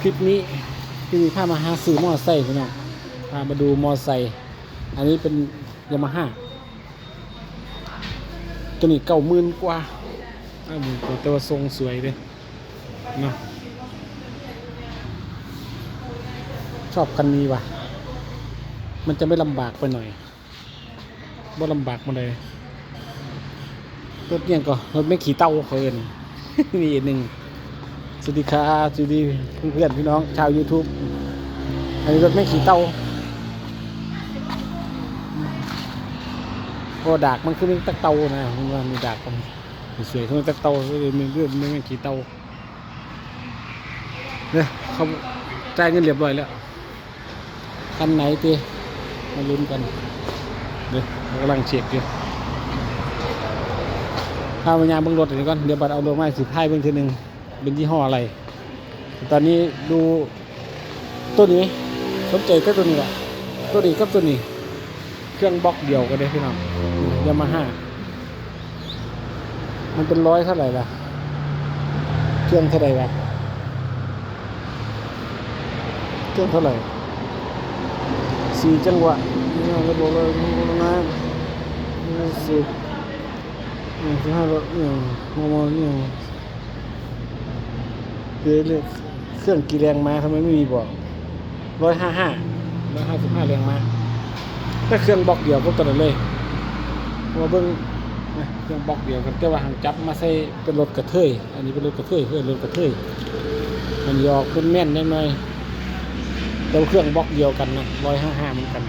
คลิปนี้ที่มีพามาหาซื้อมอไซค์พี่น้องพามาดูมอไซค์อันนี้เป็นยามาฮ่าตัวนี้เก้าหมื่นกว่าเก้าหมื่นกว่าแต่ว่าทรงสวยเลยเนาะชอบคันนี้ว่ะ มันจะไม่ลำบากไปหน่อยบ่ลำบากมาเลยรถเนี่ยก็รถไม่ขี่เต้าเขาเอินนี่อีกหนึ่ง สวัสดีครับสวัสดีเพื่อนพี่น้องชาว YouTube อันนี้รถไม่ขี่เตาเพราะดากมันคือมันตักเตานะมันว่ามีดากมันสวยๆคือมันตักเตาเลยมีเรื่องไม่ไม่ขี่เตาเนี่ยเขาจ่ายเงินเรียบร้อยแล้วคันไหนตีมาลุ้นกันเดี๋ยวเรากำลังเช็คอยู่ถ้ามันยางเบิ่งรถอันนี้ก่อนเดี๋ยวบัดเอาลงมาสิท้ายเบิ่งทีหนึง เป็นยี่ห้ออะไร ตอนนี้ดูตัวนี้สนใจแค่ตัวนี้ว่ะตัวนี้กับตัวนี้ เครื่องบล็อกเดียวกันเลยพี่น้องยามาฮ่ามันเป็นร้อยเท่าไหร่ล่ะ เครื่องเท่าไหร่ล่ะเครื่องเท่าไหร่สี่จังหวะนี่เราบอกเลยนก็นะสิบหนึ่งสิบห้ารถเนี่ยมอมอเนี่ย คือเรื่องเครื่องกี่แรงม้าทำไมไม่มีบอกร้อยห้าห้าร้อยห้าสิบห้าแรงม้าถ้าเครื่องบล็อกเดียวก็ตัวนั้นเลยมาเบิ้งนะเครื่องบล็อกเดียวกันแต่ว่าหางจับมาใส่เป็นรถกระเทย อันนี้เป็นรถกระเทยเพื่อนรถกระเทยมันยอกเป็นแม่นได้ไหมแต่ว่าเครื่องบล็อกเดียวกันนะร้อยห้าห้าเหมือนกัน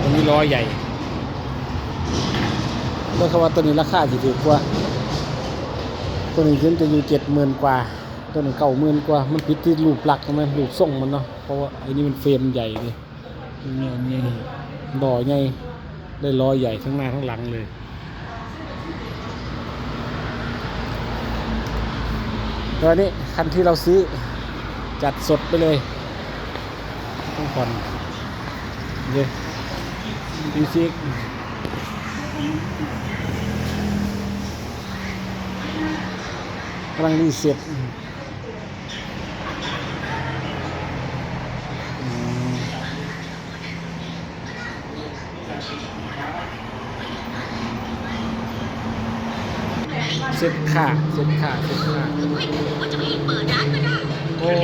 อันนี้ล้อใหญ่แล้วคำว่าตัวนี้ราคาสิถูกกว่า ตัวนี้ขึ้นจะอยู่เจ็ดหมื่นกว่า ตัวนี้เก้าหมื่นกว่า มันผิดที่รูปลักษณ์ใช่ไหมรูปทรงมันเนาะ เพราะว่าไอ้นี่มันเฟรมใหญ่เลยเนี่ยนี่ดอใหญ่ได้ล้อใหญ่ทั้งหน้าทั้งหลังเลยตัวนี้คันที่เราซื้อจัดสดไปเลยต้องผ่อนเดี๋ยวดูซิ กำลังรีเซ็ตอืมเซ็ตค่าเซ็ตค่าเซ็ตค่าว่าจะไม่เปิดร้านก็ได้โอ้ย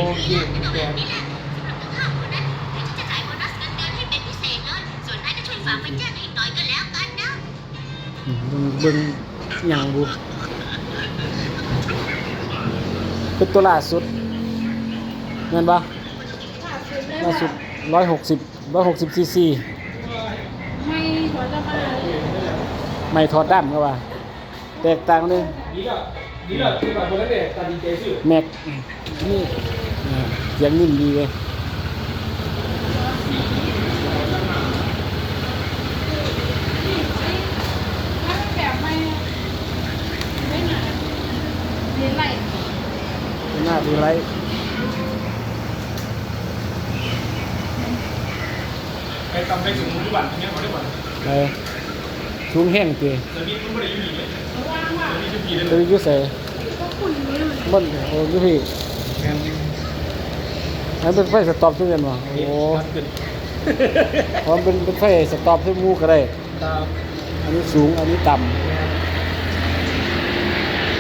แกนี่แหละสำหรับทั้งห้าคนนั้นเดี๋ยวฉันจะจ่ายโบนัสเงินเดือนให้เป็นพิเศษเลยส่วนนายก็ช่วยฝากไปแจ้งให้หน่อยก็แล้วกันนะเบิ่งเบิ่งหยังบุ เป็นตัวล่าสุดเงินปะล่าสุดร้อยหกสิบร้อยหกสิบซีซีไม่ถอดด้าไม่ถอดด้ามก็ว่า แตกต่างเลยดีแล้วดีแล้วที่แบบคนนั้นดิแม็กนี่เสียงนิ่มดีเลย ถ้าแบบไม่ไม่หนาเรียนไร หน้าดูไรไปตำไปถึงมือบัตรเนี่ยเขาได้บัตรไปสูงแห้งเตะแต่นี่มันไม่ได้อยู่นี่เลยว่างว่านี่จะปีเลยตัวอยุ่ใส่ก็คุณนี่มันบ้านโอ้ยพี่อันเป็นไฟสต็อปทุกเงินวะโอ้ขึ้นพร้อมเป็นเป็นไฟสต็อปทุกมูก็ได้ตามอันนี้สูง อันนี้ต่ำ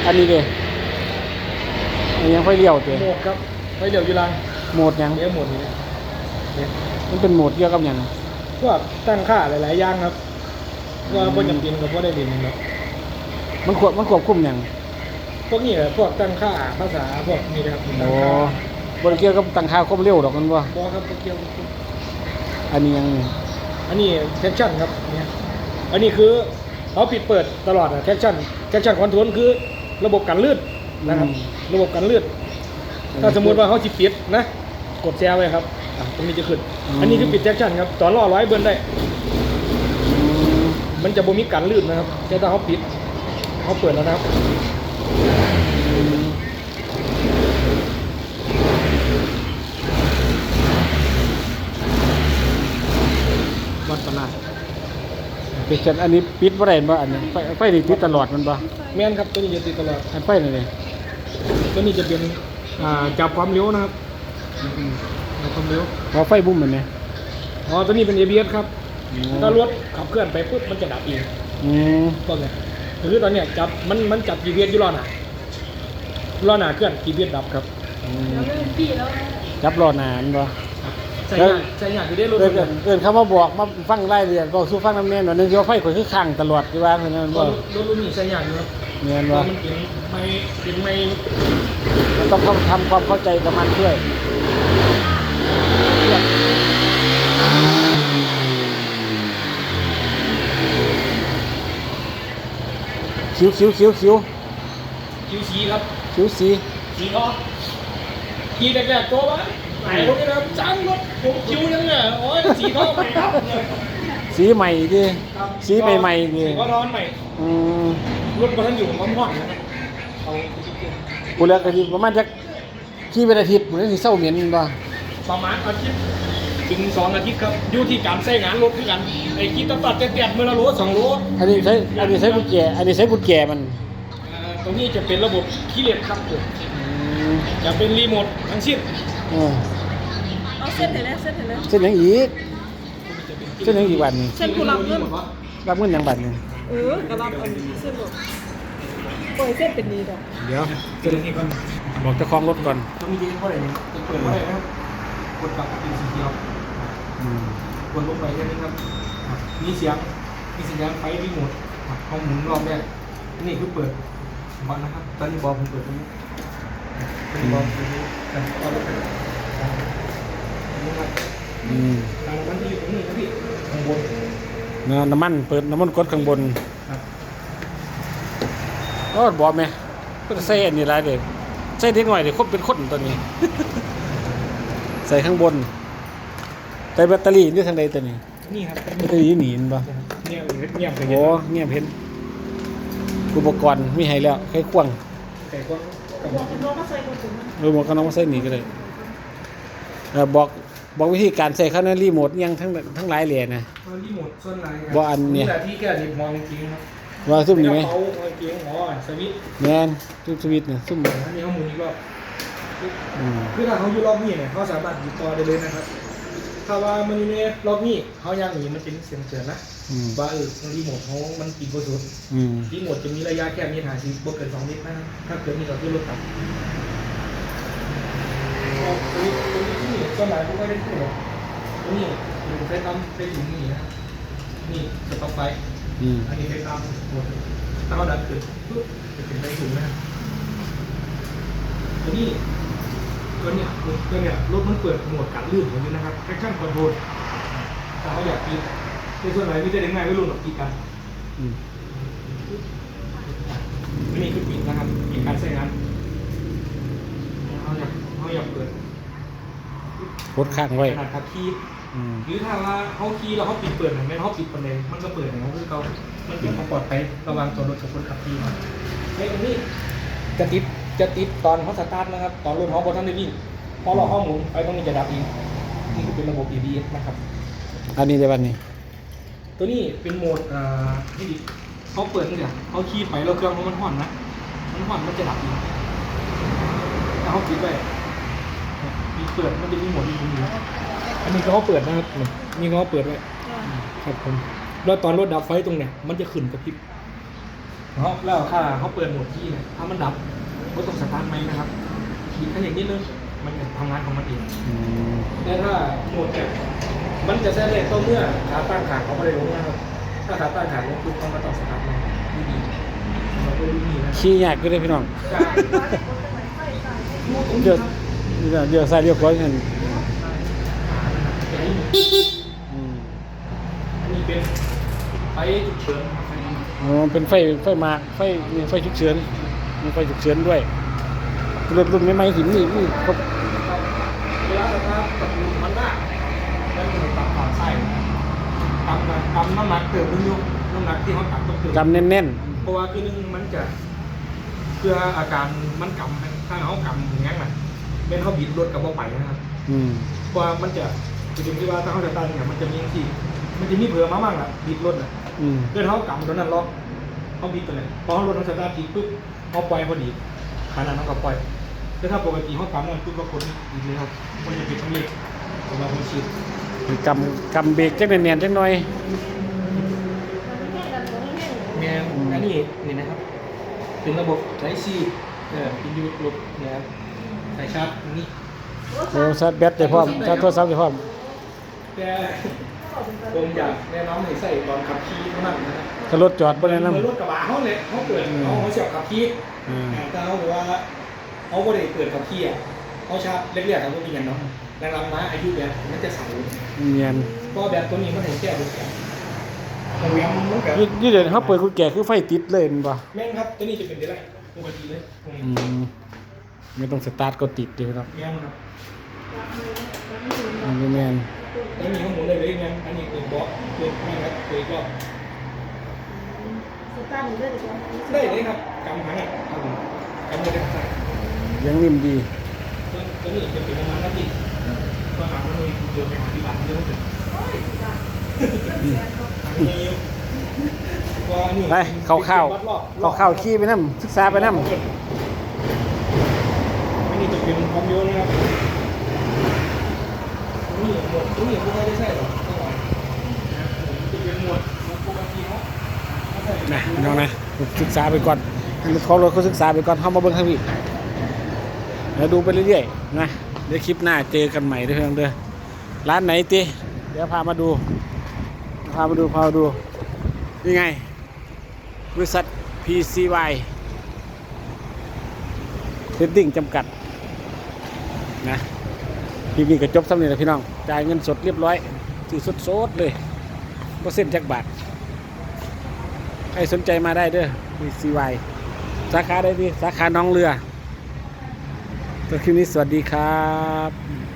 อันนี้เด้อันนี้ ยังไฟเลี้ยวเตะโหมดครับไปเดี๋ยวอยู่ลังโหมดหยังเนี่ยโหมดนี้มันเป็นโหมดเกี่ยวกับหยังพวกตั้งค่าหลายๆอย่างครับว่าบนจำเป็นกับพวกได้เรียนเนาะมันควบมันควบคุมหยังพวกนี้แหละพวกตั้งค่าภาษาพวกนี้นะครับตั้โอ้งค่าบริเกี่ยวกับตั้งค่าความเร็วดอกกันว่าบอครับพวกเกี่ยวกับอันนี้ยังอันนี้แคปชั่นครับเนี่ยอันนี้คือเขาปิดเปิดตลอดอะแคปชั่นแคปชั่นคอนโทรลคือระบบกันลื่นนะครับ ระบบกันลื่นถ้าสมมติว่าเขาจิปิดนะ กดแชร์ไว้ครับอะตรงนี้จะขึ้นอันนี้คือปิดแจ็คชั่นครับต่อล่อร้อยเบิร์นได้อืมมันจะบ่มีการลื่นนะครับแต่ถ้าเขาปิดเขาเปิดแล้วนะครับ วัดตลาดเป็นจันอันนี้ปิดบ่ได้บ่อันนี้ไฟไฟนี่ติดตลอดมันบ่แม่นครับตัวนี้จะติดตลอดอันไฟนี่เลย ตัวนี้จะเป็นอ่าจับความเร็วนะครับจับความเร็วพอไฟบุ้มเหมือนเนี่ยอ๋อตัวนี้เป็น ABS ครับถ้ารถขับเคลื่อนไปปุ๊บมันจะดับเองอืมก็ไงคือตอนเนี้ยจับมันมันจับ GPS อยู่รอหน่ะรอหน่ะเคลื่อน GPS ดับครับอืมแล้วเริ่มพี่แล้วจับรอนานบ่ใช่ยากใช่ยากคือได้รถเอินเอิ้นเอินเขามาบอกมาฟังรายละเอียดบอกสู้ฟังน้ำแน่นหน่อยนึงเดี๋ยวไฟข่อยคือข้างตลอดที่ว่าเท่านั้นรบ่ถรถรุ่นนี้ใช่ยากอยู่ครับ เนียนเพว่าราะมันเป็นไม่เป็นไม่มันต้องเข้าทำความเข้าใจกับมันด้วยคิ้วคิ้วคิ้วคิ้วคิวสีครับคิ้วสีสีก็ขี่แรกๆตัววะไหนรถนี่นะครับจ้างรถผมคิวยังเนี่ยโอ้ยสีท่อใหม่ครับสีใหม่ดิสีใหม่ๆดิสีก็ร้อนใหม่อืม รถบนท่านอยู่ผมห้องนะครับเอากูเลิกกันทีประมาณจักขี่เป็นอาทิตย์มันสิเศร้าเหม็นบ่ประมาณอาทิตย์ถึงสองอาทิตย์ครับอยู่ที่การใช้งานรถคือกันไอ้ขี่ตัดตัดเตียดๆมือละโลสองโลอันนี้ใช้อันนี้ใช้กุญแจอันนี้ใช้กุญแจมันอ่าตรงนี้จะเป็นระบบขี้เหล็กครับผมอืมจะเป็นรีโมททั้งสิ้นเออเอาเส้นเห็นแล้วเส้นเห็นแล้วเส้นหยังอีกเส้นหยังอีกวันนี้เส้นผู้รับเงินรับเงินหยังบัตรนี่ เออกระลับอันเส้นหมดปล่อยเส้นเป็นนี้ดอกเดี๋ยวเส้นนี้ก่อนบอกเจ้าของรถก่อนต้องมีเยอะเท่าไหร่เนี่ยจะเปิดเท่าไหร่นะครับกดกลับเป็นสีเขียวอืมกดลงไปแค่นี้ครับมีเสียงมีสัญญาณไฟรีโมทอะเอาหมุนรอบแรกนี่คือเปิดบอลนะครับ ตอนนี้บอลผมเปิดตรงนี้ตอนนี้บอลเปิดตรงนี้อะเอลงไปอะอันนี้ครับทางมันจะอยู่ตรงนี้ครับพี่ข้างบน เนาะน้ำมันเปิดน้ำมันกดข้างบนครับก็บอกไหมก็จะใส่อันนี้หลายเด็กใส่เด็กหน่อยเด็กครบเป็นคนตัวนี้ ใส่ข้างบนใส่แบตเตอรี่นี่ทางใดตัวนี้นี่ครับแบตเตอรี่หนีนบ่เงียบเลยเงียบเลยโอ้เงียบเห็นอุปกรณ์มีให้แล้วแค่ควงแต่ก็กำบลัอกงคุณน้องมาใส่คนถึงเออหมวกกันน็อกมาใส่หนีก็ได้เออบอก บอกวิธีการใส่เข้าในรีโมทยังทั้งทั้งหลายเหรียญนะ เอารีโมทส่วนไหนครับบ่อันเนี่ย แหละที่แกหยิบมองจริงๆครับว่าซุ่มนี่ไหมกระเป๋าเอาเกียงอ๋อสวิตช์แมนซุ่มสวิตช์เนี่ยซุ่มอันนี้เขาหมุนอีกรอบอืมคือถ้าเขาอยู่รอบนี้เนี่ยเขาสามารถหยิบต่อได้เลยนะครับ ถ้าว่ามันอยู่ในรอบนี้เขาย่างหนีมันจะมีเสียงเตือนนะอืมว่าเออรีโมทเขามันกินกระสุนอืมรีโมทจะมีระยะแค่มีหาชีบ่เกินสองเมตรนะครับถ้าเกิดมีต่อที่รถตับเอา ตรงนี้ตรงนี้ที่ส่วนไหนผมก็ได้พูดหรอกตรงนี้เป็นไฟตั้มเป็นอยู่นี่นะครับนี่สต็อปไฟอืมอันนี้ไฟตั้มหมดถ้าเขาดันขึ้นปุ๊บจะเป็นไฟสูงนะครับตัวนี้ตัวเนี้ยตัวเนี้ยรถมันเปิดโหมดการลื่นอย่างนี้นะครับ traction control ถ้าเขาอยากกินในส่วนไหนที่จะได้ง่ายไม่รู้หรอกกี่กันอืมอันนี้คือปิดนะครับปิดการใช้งานเขาอยากเขาอยากเปิด กดข้างไว้ขนาดขับขี่อืม หรือถ้าว่าเขาขี่แล้วเขาปิดเปิดเหมือนเขาปิดประเด็นมันก็เปิดอย่างเขาคือเขามันเป็นความปลอดภัยระหวังตัวรถกับคนขับขี่ครับไอ้ตรงนี้จะติดจะติดตอนเขาสตาร์ทนะครับ ตอนรถเขาบนท่านได้วิ่งพอเราเข้าหมุนไอ้ตรงนี้จะดับเองนี่คือเป็นระบบ ABS นะครับ อันนี้ได้บันนี้ ตัวนี้เป็นโหมดอ่าที่เขาเปิดตั้งแต่เขาขี่ไปแล้วเครื่องเขามันห่อนนะ มันห่อนมันจะดับเองถ้าเขาปิดไว้ปิ ดเปิดมันจะมีโหมดอีกทีอันนี้เขาเปิดนะครับนี่เขาเปิดไว้ครับผมแล้วตอนรถดับไฟตรงเนี้ยมันจะขึ้นกระพริบเขาแล้วถ้าเขาเปิดโหมดที่เนี่ยถ้ามันดับก็ต้องสตาร์ทไหมนะครับอีกแค่อย่างนิดนึงมันจะทำงานของมันเองอืมแต่ถ้าโหมดเนี่ยมันจะแท้เลยต้องเมื่อขาตั้งขาเขาไม่ได้ลงนะครับถ้าขาตั้งขาลงปุ๊บเขาก็ต้องสตาร์ทมันดีดีเราก็ดีนะขี้ยากก็ได้พี่น้องใช่ตรงเดี๋นี้ยวครับ เดี๋ยวใส่เรียบร้อยกันอันนี้อืมอันนี้เป็นไฟฉุกเฉินครับไฟอ๋อเป็นไฟไฟมากไฟมีไฟฉุกเฉินมีไฟฉุกเฉินด้วยรถรุ่นใหม่ๆสิมีมีครบเวลาสตาร์ทกับมันได้แล้วมันตัดขาใส่กำนะกำน้ำหนักเติมนึงอยู่น้ำหนักที่เขาตัดต้องเติมกำแน่นเพราะว่าคือหนึงมันจะเพื่ออาการมันกำไหมถ้าเขากำอย่างนั้นน่ะ เป็นเขาบิดรถกับว่าไปนะครับๆอืมเพราะว่ามันจะคือถึงที่ว่าถ้าเขาจะตั้งเนี่ยมันจะมีที่มันจะมีเผื่อมาบ้างล่ะบิดรถอะอืมเพื่อนเขากำตัวนั้นล็อกเขาบิดตัวนั้นพอเขารถเขาสตาร์ทติดปุ๊บเขาปล่อยพอดีขนาดนั้นก็ปล่อยแต่ถ้าปกติเขาปั๊มมันปุ๊บก็กดอีกเลยครับมันจะเป็นสำเร็จสำหรับคนฉีดกำกำเบรกจังเนียนๆจังหน่อยแมนอันนี้นี่นะครับ เป็นระบบไ y ซีเออเป็นยูระบบนะครับ สายชาร์จนี่โอ้ชาร์จแบตได้พร้อมชาร์จโทรศัพท์ได้พร้อมแต่ผมอยากแนะนำให้ใส่ตอนขับขี่เท่านั้นนะครับถ้ารถจอดบ่แนะนำเหมือนรถกระบะเขาเลยเขาเปิดเขาเขาเสียบขับขี่อืมแต่เขาบอกว่าเขาไม่ได้เปิดขับขี่อะเขาชาร์จเรียกๆครับว่าเป็นอย่างเนาะแรงๆมาอายุแบบมันจะสั่นเนียนเพราะแบบตัวนี้มันเห็นแก้ด้วยกันโรงแรมมันแบบนี่นี่เดี๋ยวเขาเปิดกุญแจคือไฟติดเลยแมันบ่แม่นครับตัวนี้จะเป็นเดลัยปกติเลยตรงนี้อืม ไม่ต้องสตาร์ทก็ติดเดีครับแม่นครับอันนี้แมนแล้วมีข้อมูลเลยเลยแม่นอันนี้เป็นบล็อกตัวแม่นครับตัวอีกรอบสตาร์ทหนูได้ดีกว่าได้เลยครับกำหันอะครับผมกำมือได้ครับยังนิ่มดีตัวตัวนี้จะเป็นประมาณนาทีก็หาคนนี้เดินไปหาที่บ้านเยอะสุดว่านี่ไปเข้าเข้าเข้าเข้าขี้ไปน้ำศึกษาไปน้อันนี้ จะเป็นความเยอะนะครับนี่หมดตัวนี้ไม่ได้ใช่หรอจะเป็นหมดปกติเนาะนะน้องนะศึกษาไปก่อนให้มันเขารถเขาศึกษาไปก่อนเข้ามาเบิ่งข้างนี้แล้วดูไปเรื่อยๆนะเดี๋ยวคลิปหน้าเจอกันใหม่ด้อพี่น้องเด้อร้านไหนตีเดี๋ยวพามาดู พามาดูพามาดูนี่ไงบริษัท PCY เทรดดิ้งจำกัด นะพี่มีกระจบสำเร็จแล้วพี่น้อง จ่ายเงินสดเรียบร้อยซื้อสดๆเลยก็เส้นจักบาท ใครสนใจมาได้เด้อ PCY สาขาได้ดีสาขาน้องเรือตัวคลิปนี้สวัสดีครับ